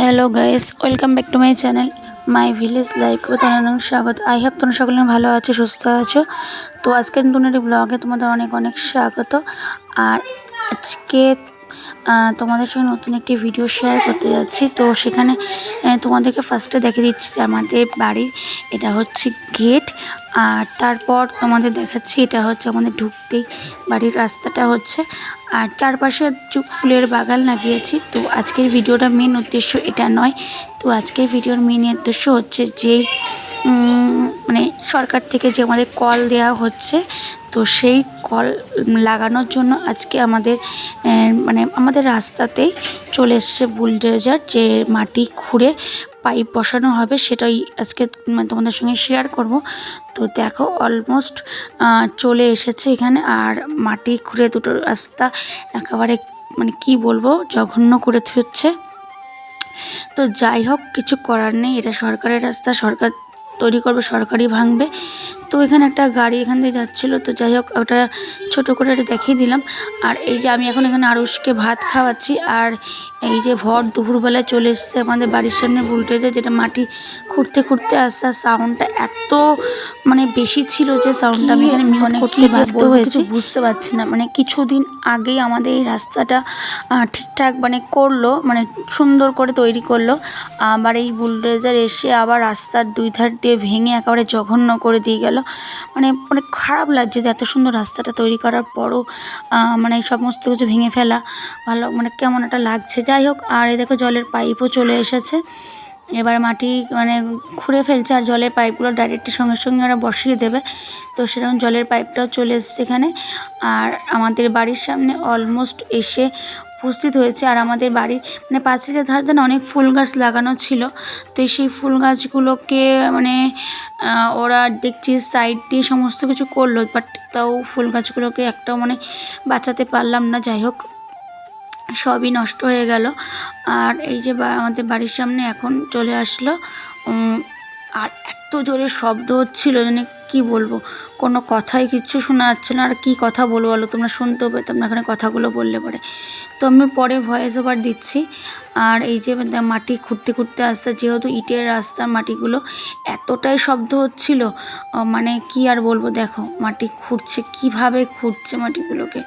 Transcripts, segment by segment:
Hello guys welcome back to my channel my village life তোমাদের স্বাগত I have তোমরা সকলে ভালো আছো, সুস্থ আছো। তো আজকে নতুন একটি ব্লগে তোমাদের অনেক অনেক স্বাগত। আর আজকে তোমাদের সঙ্গে নতুন একটি ভিডিও শেয়ার করতে যাচ্ছি। তো সেখানে তোমাদেরকে ফার্স্টে দেখে দিচ্ছি যে আমাদের বাড়ির এটা হচ্ছে গেট আর তারপর তোমাদের দেখাচ্ছি এটা হচ্ছে আমাদের ঢুকতেই বাড়ির রাস্তাটা হচ্ছে। আর চারপাশে ফুলের বাগান লাগিয়েছি। তো আজকের ভিডিওটা মেন উদ্দেশ্য এটা নয়। তো আজকের ভিডিওর মেন উদ্দেশ্য হচ্ছে যে মানে সরকার থেকে যে আমাদের কল দেওয়া হচ্ছে, তো সেই কল লাগানোর জন্য আজকে আমাদের মানে আমাদের রাস্তাতেই চলে এসছে বুলডোজার যে মাটি খুঁড়ে পাইপ বসানো হবে, সেটাই আজকে তোমাদের সঙ্গে শেয়ার করব। তো দেখো অলমোস্ট চলে এসেছে এখানে, আর মাটি খুঁড়ে দুটো রাস্তা একেবারে মানে কি বলব, জঘন্য করে হচ্ছে তো যাই হোক, কিছু করার নেই, এটা সরকারের রাস্তা, সরকার তৈরি করবে সরকারি ভাঙবে। তো এখানে একটা গাড়ি এখান দিয়ে যাচ্ছিল। তো যাই হোক ওটা ছোটো করে এটা দেখিয়ে দিলাম। আর এই যে আমি এখন এখানে আরুষকে ভাত খাওয়াচ্ছি। আর এই যে ভর দুপুরবেলায় চলে এসছে আমাদের বাড়ির সামনে বুলটেজে যেটা মাটি খুঁড়তে খুঁড়তে আসছে। আর সাউন্ডটা এত মানে বেশি ছিল যে সাউন্ডটা আমি এখানে মিউট করতে বাধ্য হয়েছি। বুঝতে পারছি না। মানে কিছুদিন আগেই আমাদের এই রাস্তাটা ঠিকঠাক মানে করল মানে সুন্দর করে তৈরি করল। আবার এই বুলডোজার এসে আবার রাস্তার দুই ধার দিয়ে ভেঙে একেবারে জঘন্য করে দিয়ে গেল। মানে মানে খারাপ লাগছে যে এত সুন্দর রাস্তাটা তৈরি করার পরও মানে এই সমস্ত কিছু ভেঙে ফেলা। ভালো মানে কেমন একটা লাগছে। যাই হোক, আর এই দেখো জলের পাইপও চলে এসেছে। এবার মাটি মানে খুঁড়ে ফেলছে আর জলের পাইপগুলো ডাইরেক্ট সঙ্গে সঙ্গে ওরা বসিয়ে দেবে। তো সেরকম জলের পাইপটাও চলে এসছে এখানে। আর আমাদের বাড়ির সামনে অলমোস্ট এসে উপস্থিত হয়েছে। আর আমাদের বাড়ির মানে পাঁচিলের ধার ধারে অনেক ফুল গাছ লাগানো ছিল। তো সেই ফুল গাছগুলোকে মানে ওরা দেখছি সাইড দিয়ে সমস্ত কিছু করল বাট তাও ফুল গাছগুলোকে একটাও মানে বাঁচাতে পারলাম না। যাই হোক, সবই নষ্ট হয়ে গেল। আর এই যে আমাদের বাড়ির সামনে এখন চলে আসলো। আর এত জোরে শব্দ হচ্ছিল মানে কি বলব? কোনো কথাই কিচ্ছু শোনা যাচ্ছে না। আর কি কথা বলব বলো? তোমরা শুনতেও পেতাম না এখানে কথাগুলো বললে পরে। তো আমি পরে ভয়েস ওভার দিচ্ছি। আর এই যে মাটি খুঁড়তে খুঁড়তে আসতে যেহেতু ইটের রাস্তা মাটিগুলো এতটাই শব্দ হচ্ছিল মানে কি আর বলব? দেখো, মাটি খুঁড়ছে, কীভাবে খুঁড়ছে মাটিগুলোকে?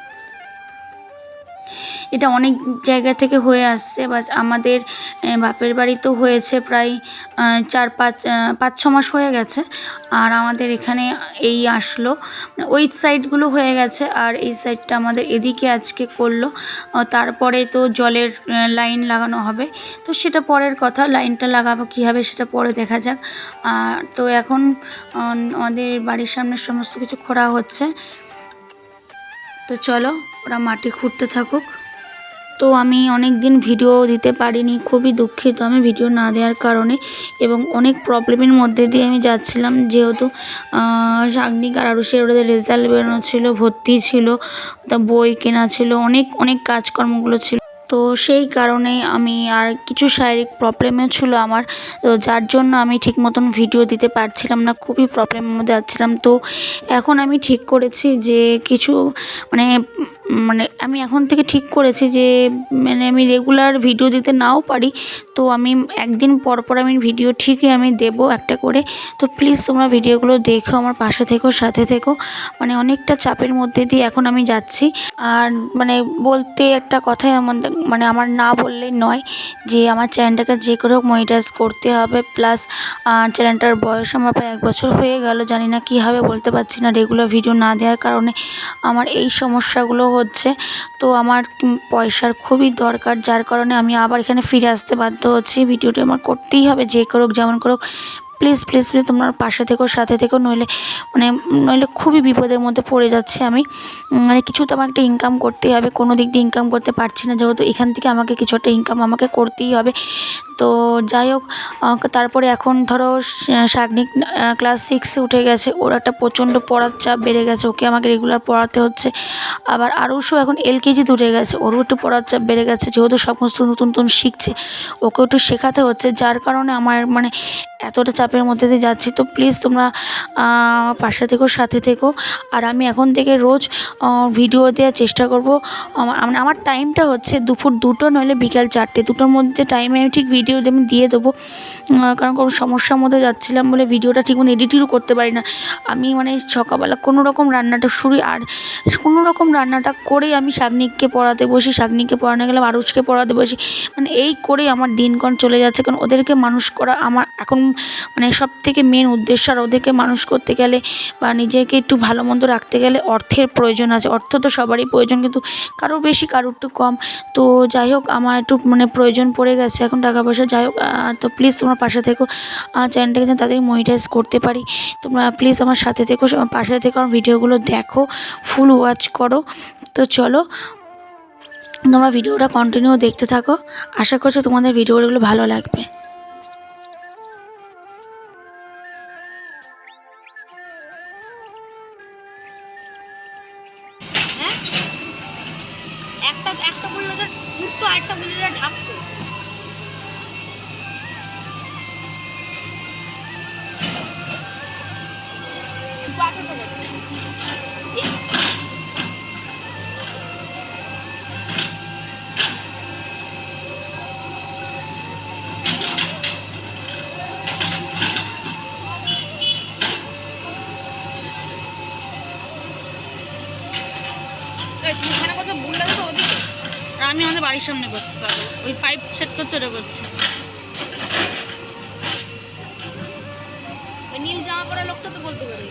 এটা অনেক জায়গা থেকে হয়ে আসছে বা আমাদের বাপের বাড়িতেও হয়েছে প্রায় চার পাঁচ পাঁচ ছ মাস হয়ে গেছে, আর আমাদের এখানে এই আসলো মানে ওই সাইডগুলো হয়ে গেছে, আর এই সাইডটা আমাদের এদিকে আজকে করল তারপরে তো জলের লাইন লাগানো হবে, তো সেটা পরের কথা লাইনটা লাগাবো কী হবে সেটা পরে দেখা যাক, আর তো এখন আমাদের বাড়ির সামনে সমস্ত কিছু খোঁড়া হচ্ছে তো চলো, ওরা মাটি খুঁড়তে থাকুক। তো আমি অনেক দিন ভিডিও দিতে পারিনি, খুবই দুঃখিত আমি ভিডিও না দেওয়ার কারণে এবং অনেক প্রবলেমের মধ্যে দিয়ে আমি যাচ্ছিলাম যেহেতু শাগনিক আর আরুষের ওদের রেজাল্ট বেরোনো ছিল, ভর্তি ছিল, তা বই কেনা ছিল, অনেক অনেক কাজকর্মগুলো ছিল। তো সেই কারণে আমি আর কিছু শারীরিক প্রবলেমও ছিল আমার। তো যার জন্য আমি ঠিক মতন ভিডিও দিতে পারছিলাম না, খুবই প্রবলেমের মধ্যে যাচ্ছিলাম তো এখন আমি ঠিক করেছি যে কিছু মানে মানে আমি এখন থেকে ঠিক করেছি যে মানে আমি রেগুলার ভিডিও দিতে নাও পারি। তো আমি একদিন পর পর আমি ভিডিও ঠিকই আমি দেব একটা করে। তো প্লিজ তোমরা ভিডিওগুলো দেখো, আমার পাশে থেকো, সাথে থেকো। মানে অনেকটা চাপের মধ্যে দিয়ে এখন আমি যাচ্ছি। আর মানে বলতে একটা কথাই আমাদের মানে আমার না বললেই নয় যে, আমার চ্যানেলটাকে যে করে হোক মনিটাইজ করতে হবে। প্লাস চ্যানেলটার বয়স আমার প্রায় এক বছর হয়ে গেল। জানি না কী হবে, বলতে পারছি না। রেগুলার ভিডিও না দেওয়ার কারণে আমার এই সমস্যাগুলো হচ্ছে। তো আমার পয়সার খুবই দরকার, যার কারণে আমি আবার এখানে ফিরে আসতে বাধ্য হচ্ছি। ভিডিওটি আমার করতেই হবে, যে করুক, যেমন করুক। প্লিজ প্লিজ প্লিজ, তোমার পাশে থেকো, সাথে থেকো, নইলে মানে নইলে খুবই বিপদের মধ্যে পড়ে যাচ্ছে আমি। মানে কিছু তো আমাকে একটা ইনকাম করতেই হবে, কোনো দিক দিয়ে ইনকাম করতে পারছি না, যেহেতু এখান থেকে আমাকে কিছু একটা ইনকাম আমাকে করতেই হবে। তো যাই হোক তারপরে এখন ধরো শাগনিক ক্লাস সিক্সে উঠে গেছে, ওর একটা প্রচণ্ড পড়ার চাপ বেড়ে গেছে, ওকে আমাকে রেগুলার পড়াতে হচ্ছে। আবার আরও আরুষও এখন এলকেজিতে দূরে গেছে, ওরও একটু পড়ার চাপ বেড়ে গেছে, যেহেতু সমস্ত নতুন নতুন শিখছে ওকেও একটু শেখাতে হচ্ছে, যার কারণে আমার মানে এতটা চাপের মধ্যে দিয়ে যাচ্ছি। তো প্লিজ তোমরা পাশে থেকো, সাথে থেকো। আর আমি এখন থেকে রোজ ভিডিও দেওয়ার চেষ্টা করব। আমার আমার- টাইমটা হচ্ছে দুপুর দুটো নইলে বিকাল চারটে। দুটোর মধ্যে টাইমে আমি ঠিক ভিডিও আমি দিয়ে দেবো। কারণ কোনো সমস্যার মধ্যে যাচ্ছিলাম বলে ভিডিওটা ঠিক মতো এডিটও করতে পারি না। আমি মানে সকালবেলা কোনো রকম রান্নাটা শুরু, আর কোনো রকম রান্নাটা করেই আমি শাগনিককে পড়াতে বসি। শাগনিককে পড়ানো গেলে আরুষকে পড়াতে বসি। মানে এই করেই আমার দিনক্ষণ চলে যাচ্ছে। কারণ ওদেরকে মানুষ করা আমার এখন মানে সব থেকে মেন উদ্দেশ্য আর ওদেরকে মানুষ করতে গেলে বা নিজেকে একটু ভালো মন্দ রাখতে গেলে অর্থের প্রয়োজন আছে। অর্থ তো সবারই প্রয়োজন কিন্তু কারোর বেশি, কারোর একটু কম। তো যাই হোক, আমার একটু মানে প্রয়োজন পড়ে গেছে এখন টাকা পয়সা। যাই হোক তো প্লিজ তোমরা পাশে থেকো। চ্যানেলটাকে যেন তাদের মনিটাইজ করতে পারি। তোমরা প্লিজ আমার সাথে থেকো পাশে থেকো, আমার ভিডিওগুলো দেখো ফুল ওয়াচ করো। তো চলো, তোমরা ভিডিওটা কন্টিনিউ দেখতে থাকো। আশা করছি তোমাদের ভিডিওগুলো ভালো লাগবে। একটা একটা বুলডোজার ঘুরতো আরেকটা বুলডোজার ঢাকতো। বাড়ির সামনে করছে ওই পাইপ সেট করছে ওটা করছে। নীল জামা পরা লোকটা তো বলতে পারে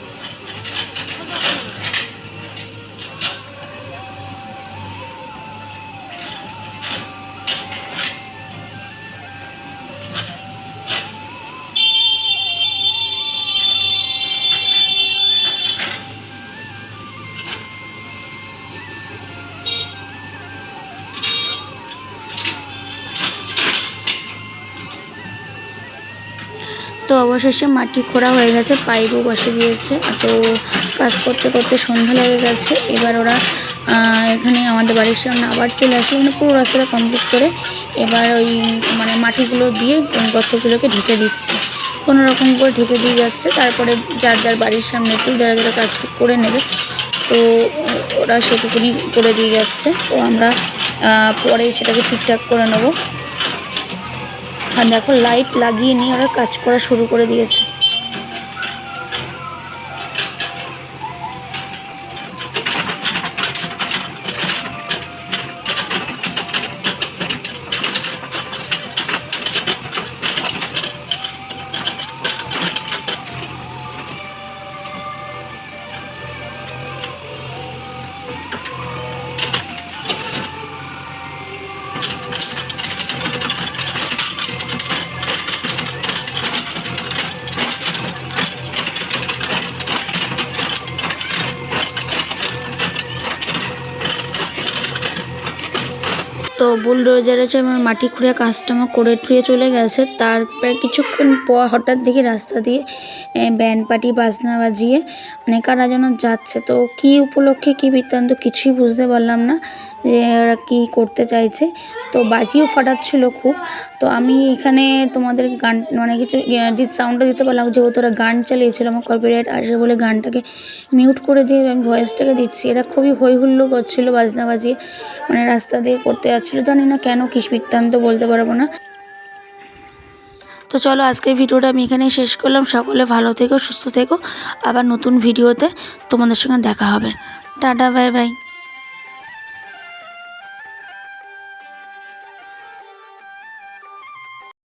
তো অবশেষে মাটি খোঁড়া হয়ে গেছে, পাইপও বসে দিয়েছে তো কাজ করতে করতে সন্ধ্যা লেগে গেছে। এবার ওরা এখানে আমাদের বাড়ির সামনে আবার চলে আসলো। মানে পুরো রাস্তাটা কমপ্লিট করে এবার ওই মানে মাটিগুলো দিয়ে গর্তগুলোকে ঢেকে দিচ্ছে। কোনো রকম করে ঢেকে দিয়ে যাচ্ছে। তারপরে যার যার বাড়ির সামনে একটু যারা যারা কাজটুকু করে নেবে। তো ওরা সেটুকুনি করে দিয়ে যাচ্ছে। তো আমরা পরে সেটাকে ঠিকঠাক করে নেব। দেখো লাইট লাগিয়ে নিয়ে ওরা কাজ করা শুরু করে দিয়েছে। তো বুলডোজারে মাটি খুঁড়ে কাজটা করে ঠুয়ে চলে গেছে। তারপরে কিছুক্ষণ পর হঠাৎ দেখি রাস্তা দিয়ে ব্যান ব্যান্ড পাটি বাজনা বাজিয়ে মানে কারা যেন যাচ্ছে। তো কি উপলক্ষে, কি বৃত্তান্ত কিছুই বুঝতে পারলাম না। যে ওরা কী করতে চাইছে। তো বাজিও ফাটাচ্ছিল খুব। তো আমি এখানে তোমাদের গান মানে কিছু সাউন্ডটা দিতে পারলাম, যেহেতু ওরা গান চালিয়েছিল আমার কপিরাইট আসে বলে গানটাকে মিউট করে দিয়ে আমি ভয়েসটাকে দিচ্ছি। এরা খুবই হই হুল্লোড় করছিল বাজনা বাজিয়ে মানে রাস্তা দিয়ে করতে যাচ্ছিল। জানি না কেন কিস বৃত্তান্ত বলতে পারব না। তো চলো আজকের ভিডিওটা আমি এখানেই শেষ করলাম। সকলে ভালো থেকো, সুস্থ থেকো। আবার নতুন ভিডিওতে তোমাদের সঙ্গে দেখা হবে। Tata bye bye